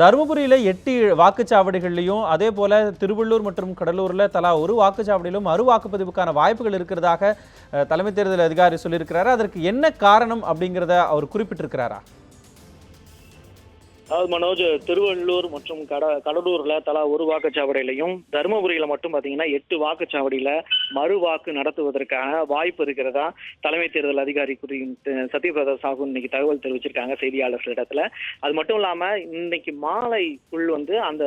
தருமபுரியில எட்டு வாக்குச்சாவடிகள்லையும் அதே போல திருவள்ளூர் மற்றும் கடலூரில் தலா ஒரு வாக்குச்சாவடியிலும் மறு வாக்குப்பதிவுக்கான வாய்ப்புகள் இருக்கிறதாக தலைமை தேர்தல் அதிகாரி சொல்லியிருக்கிறாரு. அதற்கு என்ன காரணம் அப்படிங்கிறத அவர் குறிப்பிட்டிருக்கிறாரா? அதாவது மனோஜ் திருவள்ளூர் மற்றும் கட கடலூர்ல தலா ஒரு வாக்குச்சாவடியிலையும் தருமபுரியில மட்டும் பாத்தீங்கன்னா எட்டு வாக்குச்சாவடியில மறு வாக்கு நடத்துவதற்கான வாய்ப்பு இருக்கிறதா தலைமை தேர்தல் அதிகாரி சத்யபிரதா சாகு இன்னைக்கு தகவல் தெரிவிச்சிருக்காங்க செய்தியாளர்களிடத்துல. அது மட்டும் இல்லாம இன்னைக்கு மாலைக்குள் வந்து அந்த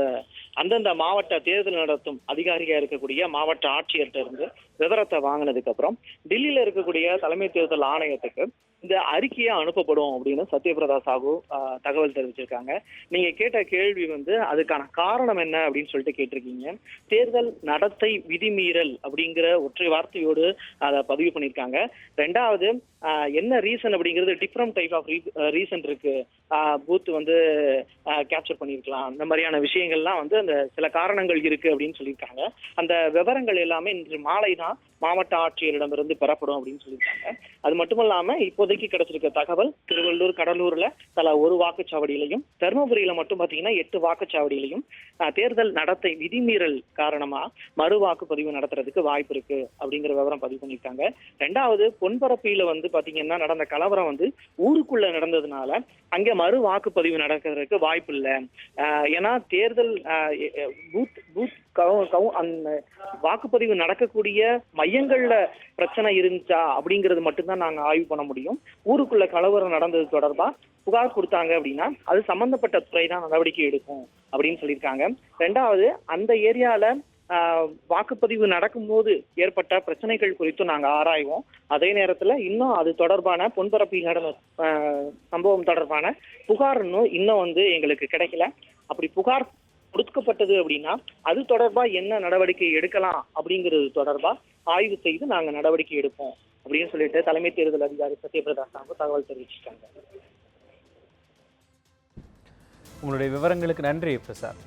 அந்தந்த மாவட்ட தேர்தல் நடத்தும் அதிகாரியா இருக்கக்கூடிய மாவட்ட ஆட்சியர்கிட்ட இருந்து விவரத்தை வாங்கினதுக்கு அப்புறம் டெல்லியில இருக்கக்கூடிய தலைமை தேர்தல் ஆணையத்துக்கு இந்த அறிக்கையை அனுப்பப்படும் அப்படின்னு சத்யபிரதா சாகு தகவல் தெரிவிச்சிருக்காங்க. நீங்க கேட்ட கேள்வி வந்து அதுக்கான காரணம் என்ன அப்படின்னு சொல்லிட்டு கேட்டிருக்கீங்க. தேர்தல் நடத்தை விதிமீறல் அப்படிங்கிற ஒற்றை வார்த்தையோடு அதை பதிவு பண்ணியிருக்காங்க. ரெண்டாவது ஆஹ், என்ன ரீசன் அப்படிங்கிறது டிஃப்ரெண்ட் டைப் ஆஃப் ரீசன் இருக்கு. பூத் வந்து கேப்சர் பண்ணியிருக்கலாம். அந்த மாதிரியான விஷயங்கள்லாம் வந்து அந்த சில காரணங்கள் இருக்கு அப்படின்னு சொல்லியிருக்காங்க. அந்த விவரங்கள் எல்லாமே இன்று மாலை தான் மாவட்ட ஆட்சியரிடமிருந்து பெறப்படும் அப்படின்னு சொல்லியிருக்காங்க. அது மட்டும் இல்லாம இப்போதைக்கு கிடைச்சிருக்க தகவல் திருவள்ளூர் கடலூர்ல தலா ஒரு வாக்குச்சாவடியிலையும் தருமபுரியில மட்டும் பாத்தீங்கன்னா எட்டு வாக்குச்சாவடியிலையும் தேர்தல் நடத்தை விதிமீறல் காரணமா மறு வாக்குப்பதிவு நடத்துறதுக்கு வாய்ப்பு இருக்கு அப்படிங்கிற விவரம் பதிவு பண்ணியிருக்காங்க. ரெண்டாவது பொன்பரப்பியில வந்து பாத்தீங்கன்னா நடந்த கலவரம் வந்து ஊருக்குள்ள நடந்ததுனால அங்க மறு வாக்குப்பதிவு நடக்கிறதுக்கு வாய்ப்பு இல்லை. ஏன்னா தேர்தல் பூத் பூத் அந்த வாக்குப்பதிவு நடக்கக்கூடிய மையங்கள்ல பிரச்சனை இருந்துச்சா அப்படிங்கிறது மட்டும்தான் நாங்க ஆய்வு பண்ண முடியும். ஊருக்குள்ள கலவரம் நடந்தது தொடர்பா புகார் கொடுத்தாங்க அப்படின்னா அது சம்பந்தப்பட்ட துறை தான் நடவடிக்கை எடுக்கும் அப்படின்னு சொல்லியிருக்காங்க. ரெண்டாவது அந்த ஏரியால வாக்குப்பதிவு நடக்கும்போது ஏற்பட்ட பிரச்சனைகள் குறித்து நாங்கள் ஆராய்வோம். அதே நேரத்தில் இன்னும் அது தொடர்பான பொன்பரப்பில் நடந்த சம்பவம் தொடர்பான புகார் இன்னும் இன்னும் வந்து எங்களுக்கு கிடைக்கல. அப்படி புகார் கொடுக்கப்பட்டது அப்படின்னா அது தொடர்பாக என்ன நடவடிக்கை எடுக்கலாம் அப்படிங்கிறது தொடர்பாக ஆய்வு செய்து நாங்கள் நடவடிக்கை எடுப்போம் அப்படின்னு சொல்லிட்டு தலைமை தேர்தல் அதிகாரி சத்யபிரதா சாஹூ தகவல் தெரிவிச்சிருக்காங்க உங்களுடைய விவரங்களுக்கு நன்றி பிரசாத்.